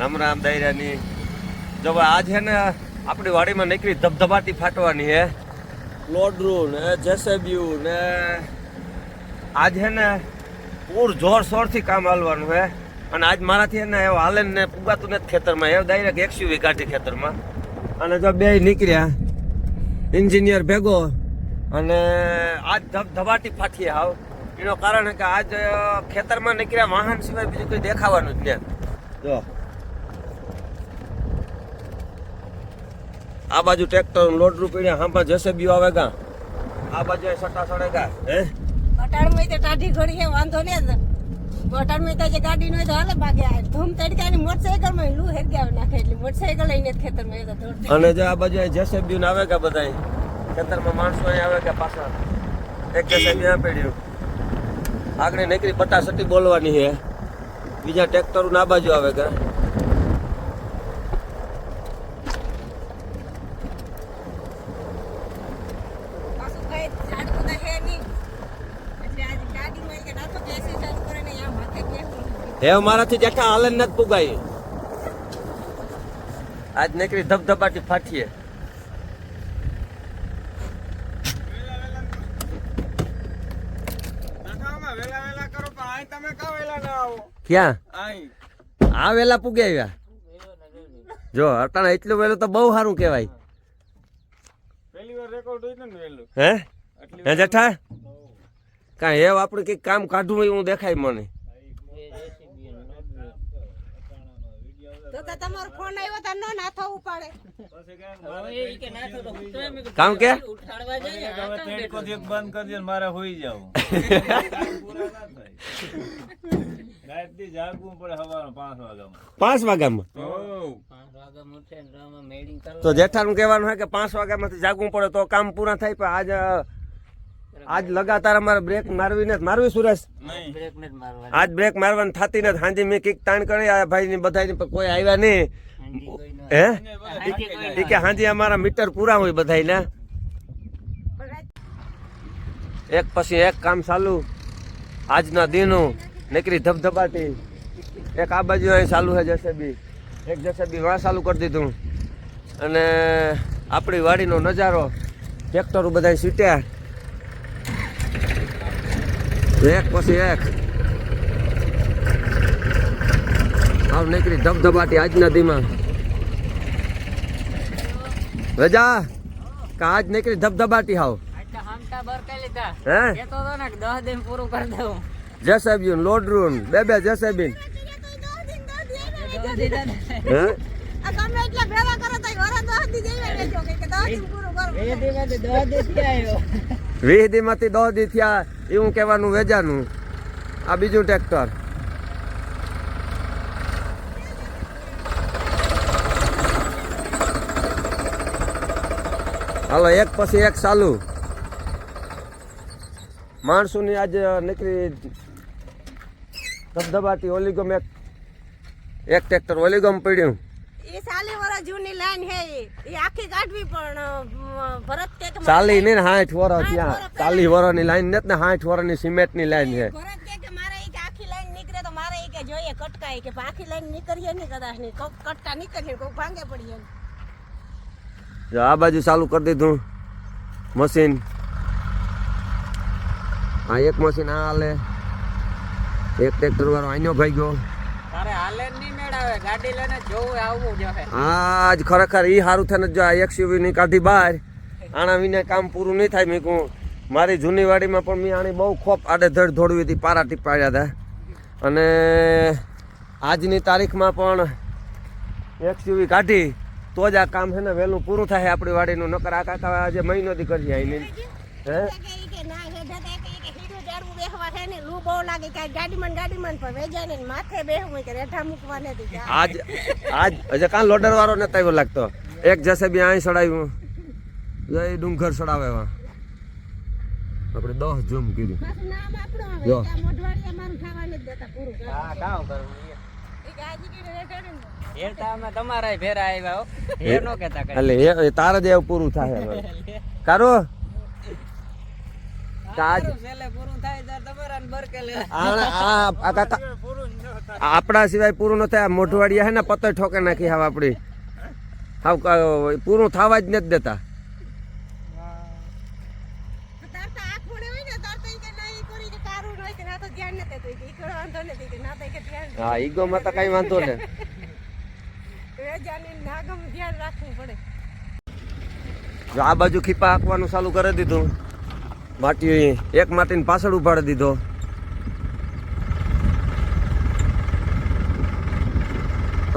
રામ રામ દાયરાની. જો આજ છે ને આપણી વાડીમાં નીકળી ધબધબાટી ફાટવાની હે. લોડરું ને જેસેબ્યુ ને. આજ છે ને પૂર જોર શોરથી કામ હાલવાનું હે. અને આજ મારાથી ને એવું હાલે ને પુગાતું નથી ખેતરમાં. એવું ડાયરેક્ટ એક્સયુવી કાઢી ખેતરમાં. અને જો બે નીકળ્યા એન્જિનિયર ભેગો. અને આજ ધબધબાટી ફાટી આવ એનું કારણ કે આજ ખેતરમાં નીકળ્યા વાહન સિવાય બીજું કોઈ દેખાવાનું જ નહીં જો આ બાજુ ટ્રેક્ટર લોડ રૂપીને હાંભા જશે બી આવે ગા આ બાજુ સટા સડે ગા. હે? અટાણમાં તો ટાઢી ઘડી હે વાંધો ને અટાણમાં તો જે ગાડી નો તો હાલે ભાગે. આ ધૂમ તડકાની મોટરસાયકલમાં લૂ ગયા નાખે એટલે મોટરસાયકલ લઈને ખેતરમાં તો અને જે આ બાજુ જશે બી આવે ગા બધાય. ખેતરમાં માણસો અહીં આવે કે પાછા. એક જશે બી આ પડ્યું આગળ નીકળી પટાસટી બોલવાની છે. બીજા ટ્રેક્ટર આ બાજુ આવે ગા પાછું કઈ ઝાડ બધા હે નહીં એટલે આજે ગાડીમાં કે નાખો કે એસી ચાલુ કરે ને આમ માથે બેહવું હે મારાથી જેઠા હાલન નથી પુગાઈ. આજ નીકળી ધબધબાટી ફાટીએ. ક્યાં? આ વેલા પૂગે આવ્યા. જો, અટાણા એટલું વેલું તો બહુ સારું કહેવાય. પહેલી વાર રેકોર્ડ હે? હે, જેઠા? કાંઈ એવું આપણે કંઈક કામ કાઢવું એવું દેખાય મને. તો પાંચ વાગ્યામાં? તો જેઠાનું કહેવાનું હોય કે પાંચ વાગ્યામાંથી જાગવું પડે તો કામ પૂરા થાય, પણ આજ આજ લગાતાર અમારે બ્રેક મારવી ને મારવી સુરેશ? આજ બ્રેક મારવાની થતી નથી. હાંજી મેં કિક તાણ કરી. આ ભાઈ ની બધા કોઈ આવ્યા નહીં. હે? કે હાંજી અમારા મીટર પૂરા હોય બધા ને એક પછી એક કામ ચાલુ. આજના દિનું નીકળી ધબધબાટી. એક આ બાજુ અહીં ચાલુ છે જસેબી. એક જસેબી વાં ચાલુ કરી દીધું. અને આપણી વાડીનો નજારો. ટ્રેક્ટરો બધા સીટ્યા. એક પછી એક. આવ નીકળી ધબધબાટી આજના દીમાં રજા કે આજ નીકળી ધબધબાટી હાવ? હે? જેસેબીન લોડરૂન બે બે જેસેબીન. હે? આ ગમે એટલા ભેગા કરો તો ઘરે દસ દી જઈને બેઠો કે દસ દિન પૂરું કરો વીસ દી માંથી દી થયા, એવું કહેવાનું વેજાનું. આ બીજું ટ્રેક્ટર. હાલો, એક પછી એક ચાલુ. માણસોની આજે નીકળી ધબધબાતી ઓલીગમ એક એક ટ્રેક્ટર ઓલીગમ પડ્યું. એ સાલી વર્ષ જૂની લાઈન હે. ઈ આખી કાઢવી પણ ભરત ચાલી ને સાઠ વર ત્યાં. વરસ ચાલી વરની લાઈન નથી ને સાઠ વરની સિમેન્ટની લાઈન છે. ભરત કે કે મારે આખી લાઈન નીકળે તો મારે જોઈએ કટકા કે આખી લાઈન નીકળીએ ને કદાચ નહીં કટકા નીકળીએ કોક ભાંગે પડીએ જો આ બાજુ ચાલુ કરી દીધું. મશીન. આ એક મશીન આ હાલે. એક ટ્રેક્ટર વાળો આઈનો ભાઈ ગયો. નહીં આજ ખરેખર ઈ સારું થઈને જો આ એક્સયુવી ની કાઢી બહાર. આના વિના કામ પૂરું નહીં થાય. મેં કહું મારી જૂની વાડીમાં પણ મેં આણી બહુ ખોપ આડેધડ ધોળવી હતી પારા ટીપાડ્યા હતા. અને આજની તારીખમાં પણ એક્સયુવી કાઢી તો જ આ કામ છે ને વહેલું પૂરું થાય આપણી વાડીનું. નકર આ કાકા આજે મહિનો દી કરી આવીને હે? આજ આજ હજે કાં લોડર વાળો નતા એવો લાગતો એક જશે બી અહીં ચડાવ્યું જો એ ડુંગર ચડાવે આપણે દસ જમ જો. કીધું એ તારે જ પૂરું થાય હવે. કારો? તાજ સારું, પૂરું થાય ત્યારે તમારા ને બરકે લે આ આ આ કાકા આપણા સિવાય પૂરું ન થાય મોઢવાડિયા હે ને પતર ઠોકે નાખી હાવ આપણી હાવ ક- પૂરું થવા જ નથી દેતા તાર તો આંખ મોડે હોય ને તાર તો ઈ કે ના ઈ કરી કે તારું હોય કે ના તો ધ્યાન નથી દેતું ઈ કે ઈ વાંધો નથી કે ના તો ઈ કે ધ્યાન હા ઈગોમાં તો કઈ વાંધો ને. જો આ બાજુ ખીપા હાંકવાનું ચાલુ કરી દીધું. માટી એક માટીને પાછળ ઉપાડી દીધો.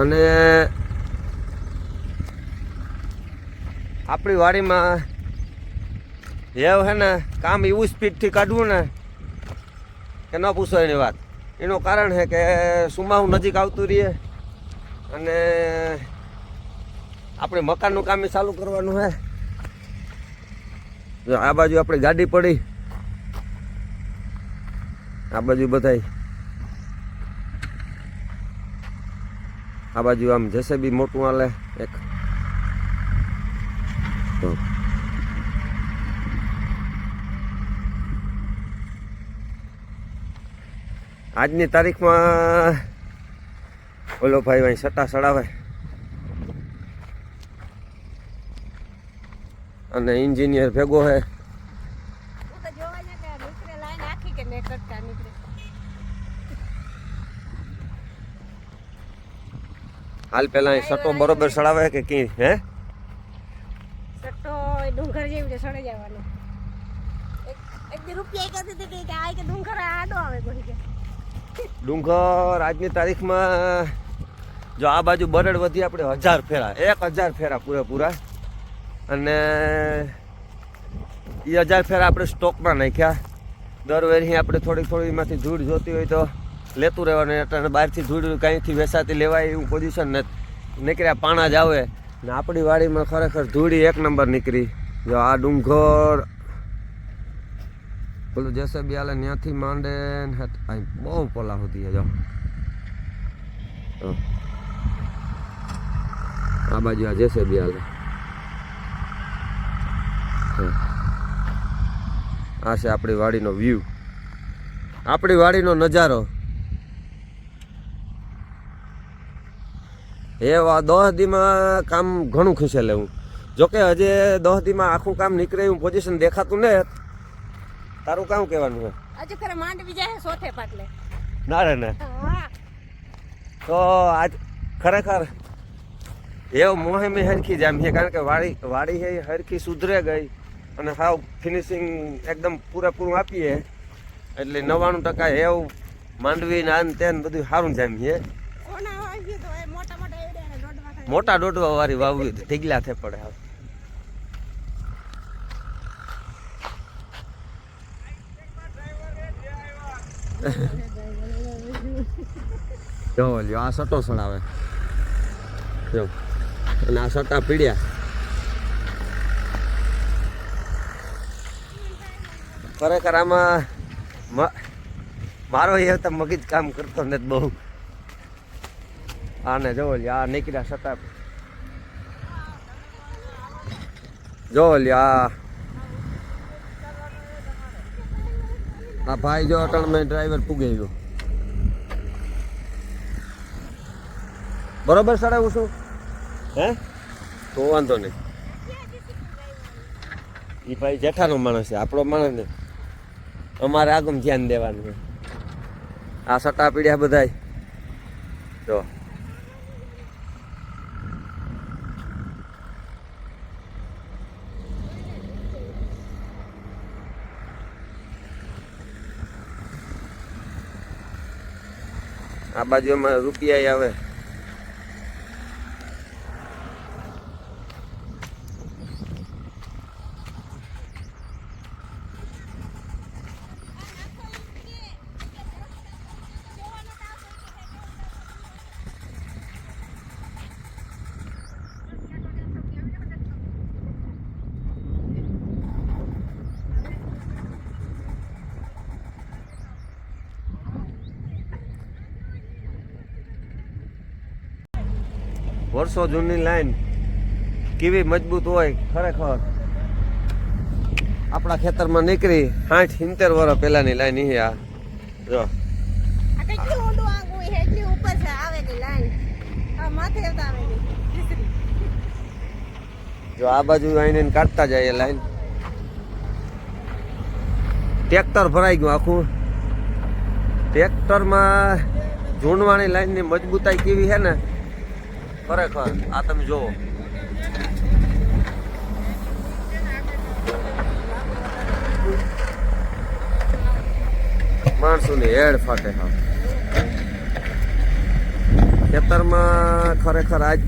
અને આપણી વાડીમાં હેવ હે ને કામ એવું સ્પીડથી કાઢવું ને કે ન પૂછો એની વાત. એનું કારણ છે કે સુમાહુ નજીક આવતું રહીએ અને આપણે મકાનનું કામ ચાલુ કરવાનું છે. આ બાજુ આપણી ગાડી પડી. આ બાજુ બધાય. આ બાજુ આમ જેસેબી મોટું હાલે એક. તો. આજની તારીખમાં ઓલો ભાઈ ભાઈ સટ્ટા સડાવે. અને એન્જિનિયર ભેગો હે. હાલ પેલા અહીં સટ્ટો બરોબર સડાવે કે કી હે સટ્ટો એ ડુંગર જેવી રીતે સડી જવાનો એક એક દી રૂપિયા કહેતી હતી કે આ કે ડુંગર આડો આવે કોઈ કે ડુંગર, આજની તારીખમાં જો આ બાજુ બરડ વધી આપણે હજાર ફેરા, એક હજાર ફેરા પૂરેપૂરા. અને એ હજાર ફેરા આપણે સ્ટોકમાં નાખ્યા. દર વેરી આપણે થોડી થોડી એમાંથી ધૂળ જોતી હોય તો લેતું રહેવાનું, એટલે બહારથી ધૂળ કાંઈથી વેસાતી લેવાય એવું પોઝિશન નથી નીકળ્યા, પાણા જ આવે. ને આપણી વાડીમાં ખરેખર ધૂળી એક નંબર નીકળી. જો આ ડુંગર પેલું જેસે બી ત્યાંથી માંડે ને અહીં બહુ પોલા હોતી જો. તો. આ બાજુ આ જેસે બી હા. આ છે આપણી વાડીનો વ્યૂ આપણી વાડીનો નજારો. એ વા દસ દીમાં કામ ઘણું ખીસે લેવું જોકે હજે દસ દીમાં આખું કામ નીકળે એવું પોઝિશન દેખાતું ને તારું કામ કહેવાનું છે? હજુ ખરે માંડવી જાય સોથે પાટલે. ના રે ને. તો આજ ખરેખર એવો મોહેમી હરખી જામ છે કારણ કે વાડી વાડી છે હરખી સુધરે ગઈ અને સાવ ફિનિશિંગ એકદમ પૂરેપૂરું આપીએ. એટલે નવ્વાણું ટકા એવું માંડવી ને આન તેન બધું સારું જામ છે. મોટા દોડવા વાળી વાવવી ઢીગલા થઈ પડે હાવ. જો લ્યો, આ સટો સડાવે જો, અને આ સટા પીડ્યા. ખરેખર આમાં મારો એ તો મગજ કામ કરતો નથી બહુ. આને જોવો લ્યો, આ નીકળ્યા સટા. જોવો લ્યો, આ આ ભાઈ જો અટણ મેં ડ્રાઈવર પૂગી ગયો. બરોબર સડાવું છું? હે? તો વાંધો નહીં. એ ભાઈ જેઠાનો માણસ છે આપણો માણસ ને અમારે આગમ ધ્યાન દેવાનું આ સટા પીડ્યા બધાય. જો. આ બાજુ અમારે રૂપિયા આવે. વર્ષો જૂની લાઈન. કેવી મજબૂત હોય ખરેખર. આપણા ખેતરમાં નીકળી સાઠ સિત્તેર વર્ષ પહેલાની લાઈન એ આ. જો. જો આ બાજુ આઈને કાઢતા જાય લાઈન. ટ્રેક્ટર ભરાઈ ગયું આખું. ટ્રેક્ટરમાં ઝૂંડવાની લાઈનની મજબૂતાઈ કેવી છે ને? ખરેખર, આ તમે જોવો માણસોની હેડ ફાટે હા. ખેતરમાં ખરેખર આજ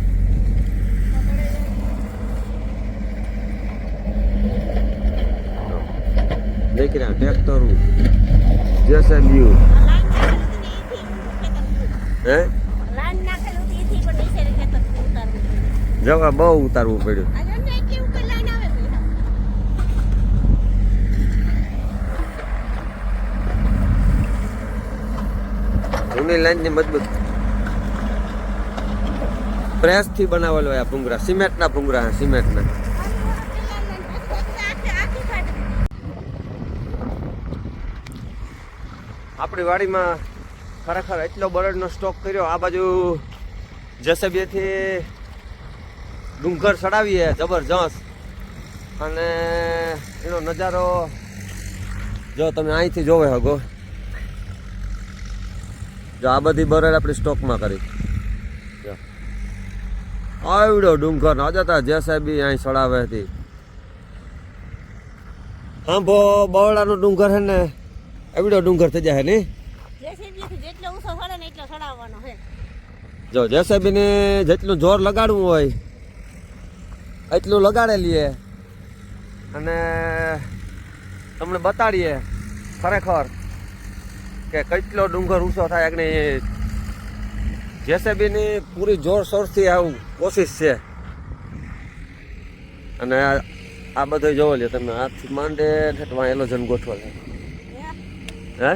નીકળ્યા ટ્રેક્ટર જેસેબીયુ હે? જવા બહુ ઉતારવું પડ્યું. ને લાઈન જૂની લાઈનની મજબૂત. પ્રેસથી બનાવેલો આ ભૂંગરા સિમેન્ટના ભૂંગરા સિમેન્ટના. આપણી વાડીમાં ખરેખર એટલો બળદનો સ્ટોક કર્યો આ બાજુ જસેબીથી ડુંગર ચડાવીએ જબરજસ્ત અને એનો નજારો જો તમે અહીંથી જોવે હગો. જો આ બધી બરડ આપણી સ્ટોકમાં કરી. જો. આવડો ડુંગર ન જતા જેસેબી અહીં ચડાવે હતી. હા ભો બવડાનો ડુંગર હે ને એવડો ડુંગર થઈ જાય ને? જો જેસેબી ને જેટલું જોર લગાડવું હોય એટલું લગાડે લઈએ અને તમને બતાડીએ ખરેખર કે કેટલો ડુંગર ઊંચો થાય કે નહીં જેસેબીની પૂરી જોરશોરથી આવું કોશિશ છે. અને આ બધો જોવો લ્યો તમે હાથથી માંડે ઠેઠવા એલોજન ગોઠવો છે હે?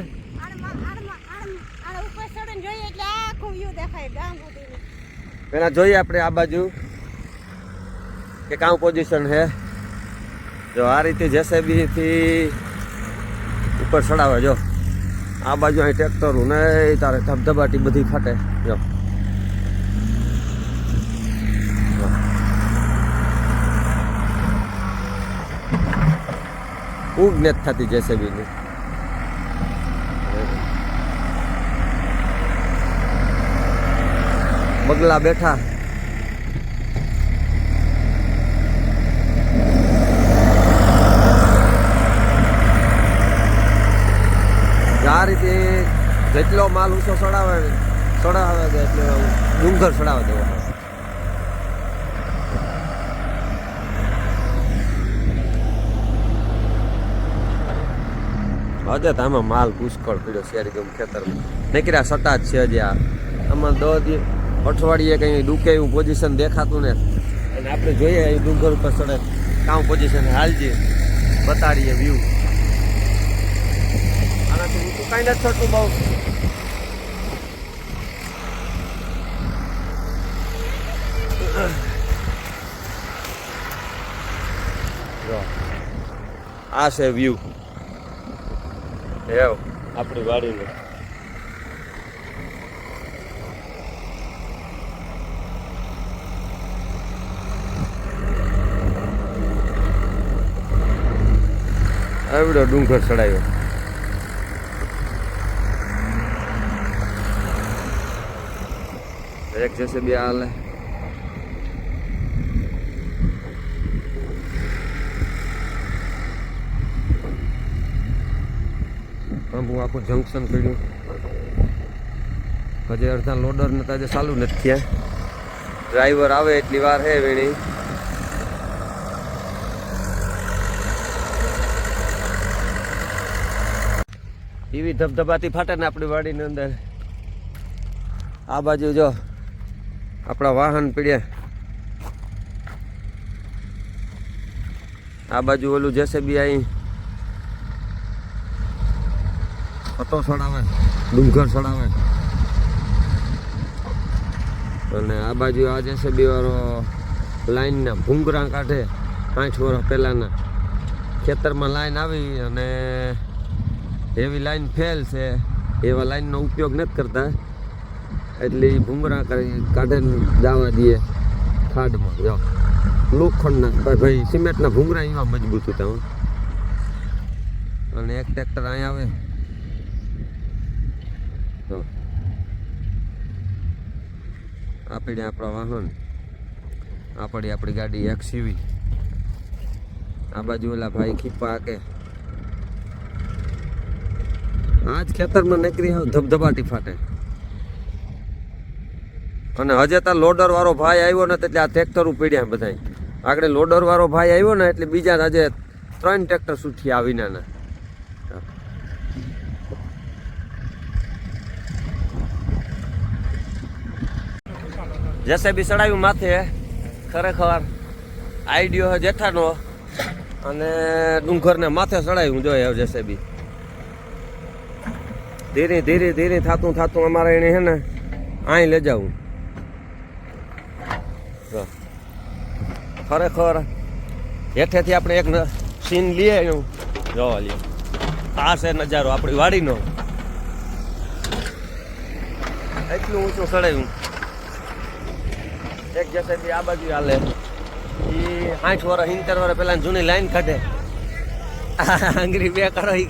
પેલા જોઈએ આપણે આ બાજુ. કે કામ પોઝિશન છે. જો આ રીતે જેસેબી થી ઉપર ચડાવે, જો. આ બાજુ અહીં ટ્રેક્ટરું ને તારે ધબધબાટી બધી ફાટે, જો. ખૂબ નેત થતી જેસેબીની બગલા બેઠા. આ રીતે જેટલો માલ ઊંચો ચડાવે ચડાવે છે એટલે ડુંગર ચડાવે દેવો હજે તો આમાં માલ પુષ્કળ પીડ્યો શેરી ગમ ખેતરમાં. નીકળ્યા સટા જ છે હજી આ. આમાં દોઢ અઠવાડિયે કંઈ દુખે એવું પોઝિશન દેખાતું ને અને આપણે જોઈએ એ ડુંગર ઉપર ચડે, કામ પોઝિશન હાલજી. બતાડીએ વ્યૂ કાંઈ નથી થતું બહુ જો આ છે વ્યૂ એવ આપણી વાડીનો. આવડો ડુંગર ચડાયો. એક જશે બે હાલે આંબુ આખું જંકશન કર્યું હજી અડધા લોડર ને તાજે ચાલુ નથી થયા ડ્રાઈવર આવે એટલી વાર હે વેણી. એવી ધબધબાતી ફાટે ને આપણી વાડીની અંદર. આ બાજુ જો આપણા વાહન પીડ્યા આ બાજુ ઓલું જશે બી અહીં પતો ચડાવે ડુંગર ચડાવે અને આ બાજુ આ જશે બી વાળો લાઈનના ભૂંગરા કાઢે પાંચ વર્ષ પહેલાના. ખેતરમાં લાઈન આવી અને એવી લાઈન ફેલ છે. એવા લાઈનનો ઉપયોગ નથી કરતા. એટલે એ ભૂંગરા કરી કાઢીને જવા દઈએ. ખાડમાં, જો. લોખંડના ભાઈ સિમેન્ટના ભૂંગરા એવા મજબૂત હતા. અને એક ટ્રેક્ટર અહીંયા આવે. તો આપણે આપણા વાહન. આપણી આપણી ગાડી એક્સીવી આ બાજુ ઓલા ભાઈ ખીપા કે આજ ખેતરમાં નીકળી ધબધબાટી ફાટે. અને હજે તાર લોડર વાળો ભાઈ આવ્યો ને એટલે આ ટ્રેક્ટર ઉપડ્યા બધા આગળ લોડર વાળો ભાઈ આવ્યો ને એટલે બીજા હજે ત્રણ ટ્રેક્ટર સુઠી આ વિનાના જેસે બી ચડાવ્યું માથે, ખરેખર આઈડિયો જેઠાનો. અને ડુંગરને માથે ચડાવ્યું જોઈએ જેસે બી ધીરે ધીરે ધીરે થાતું થાતું અમારે એને હે ને અહીં લઈ જાવું જો. ખરેખર હેઠેથી આપણે એક સીન લઈએ એવું. જોવા લઈએ આ છે નજારો, આપણી વાડીનો. એટલું ઊંચું ચડાવ્યું. એક જશે આ બાજુ હાલે. એ આઠ વર્ષ ઇન્ટર વર્ષ પેલા જૂની લાઈન કાઢે. આંગળી બે કરો એ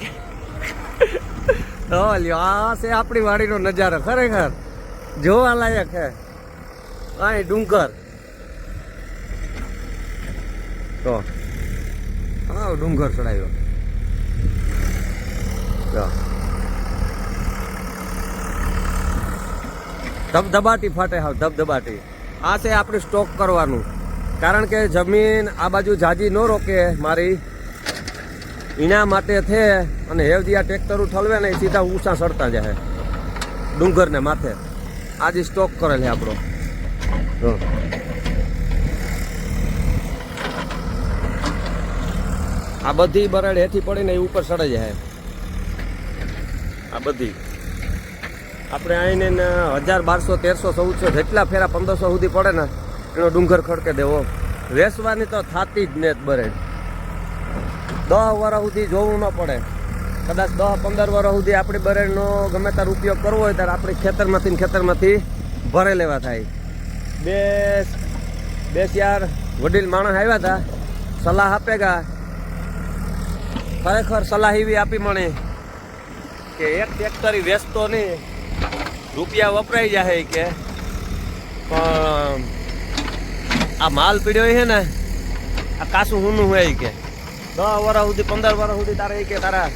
લ્યો, આ છે આપણી વાડીનો નજારો, ખરેખર. જોવા લાયક છે. અહીં ડુંગર. તો. હા, ડુંગર ચડાવ્યો. જો ધબધબાટી ફાટે હાવ, ધબધબાટી. આ છે આપણે સ્ટોક કરવાનું. કારણ કે જમીન આ બાજુ જાજી ન રોકે મારી. એના માટે છે, અને હેવજી આ ટ્રેક્ટર ઠલવે ને સીધા ઊંચા સડતા જાય. ડુંગરને માથે. આજે સ્ટોક કરેલ છે આપણો. આ બધી બરાડ હેઠી પડીને એ ઉપર સડે જાય આ બધી. આપણે આવીને હજાર બારસો, તેરસો, ચૌદસો જેટલા ફેરા પંદરસો સુધી પડે ને, એનો ડુંગર ખડકે દેવો. વેસવાની તો થાતી જ ને બરેડ દસ વર્ષ સુધી જોવું ન પડે. કદાચ દસ પંદર વર્ષ સુધી આપણી બરેડનો ગમે તાર ઉપયોગ કરવો હોય ત્યારે આપણે ખેતરમાંથી ખેતરમાંથી ભરે લેવા થાય. બે બે ચાર વડીલ માણસ આવ્યા હતા સલાહ આપેગા ખરેખર સલાહ એવી આપી મને કે એક ટ્રેક્ટરી વેચતો નહીં, રૂપિયા વપરાઈ જાય કે. પણ આ માલ પીડ્યો છે ને, આ કાસું હુનું હોય કે. દસ વર્ષ સુધી, પંદર વર્ષ સુધી તારે કે તારા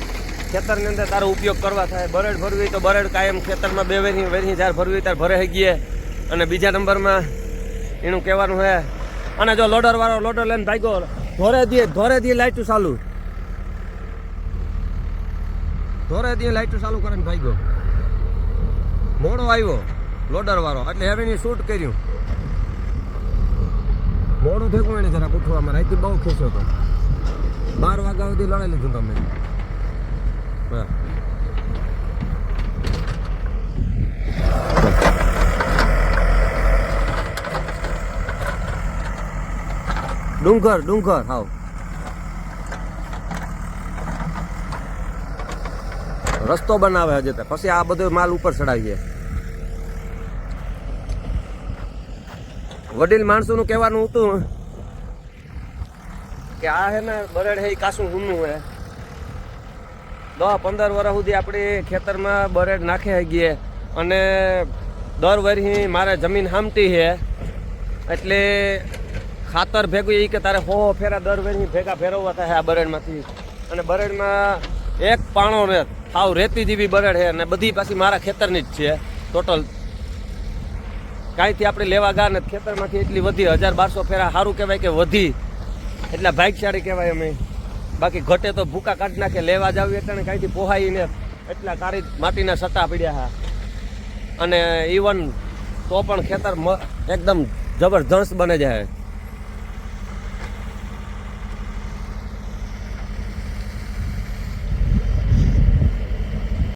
ખેતરની અંદર તારો ઉપયોગ કરવા થાય. બરડ ભરવી તો બરડ કાયમ ખેતરમાં બે વેરી વેરી જ્યારે ભરવી ત્યારે ભરે ગયે અને બીજા નંબરમાં એનું કહેવાનું હે અને જો લોડર વાળો લોડર લઈને ભાગ્યો, ધોરે દે ધોરે દે લાઈટું ચાલુ. ધોરે દી લાઈટું ચાલુ કરીને ભાગ્યો. મોડો આવ્યો, લોડર વાળો. એટલે હવે એની શૂટ કર્યું. મોડું થયું એને જરા ઉઠવામાં રાઈતી બહુ ખુશ હતો. બાર વાગ્યા સુધી લડાઈ લીધું તમે. હા. ડુંગર ડુંગર, હાવ. રસ્તો બનાવે હજે તો. પછી આ બધો માલ ઉપર ચડાવીએ. વડીલ માણસોનું કહેવાનું હતું કે આ હે ને બરેડ હે કાસું હુનું હે. દસ પંદર વર્ષ સુધી આપણે ખેતરમાં બરેડ નાખે ગઈએ અને દર વર્ષે મારે જમીન હામતી છે એટલે ખાતર ભેગું એ કે તારે હો ફેરા દર વર્ષે ભેગા ફેરવવા થાય આ બરેડમાંથી. અને બરેડમાં એક પાણો ને હાવ રેતી જેવી બરેડ છે અને બધી પાછી મારા ખેતરની જ છે. ટોટલ કાંઈથી આપણે લેવા ગયા ને ખેતરમાંથી એટલી વધી હજાર બારસો ફેરા સારું કહેવાય કે વધી. એટલા ભાગશાળી કહેવાય અમે. બાકી ઘટે તો ભૂકા કાઢી નાખે, લેવા જાવ એટલે કાંઈથી પોહાઈને એટલા કાળી માટીના સટા પડ્યા હા. અને ઇવન તો પણ ખેતર એકદમ જબરજસ્ત બને જાય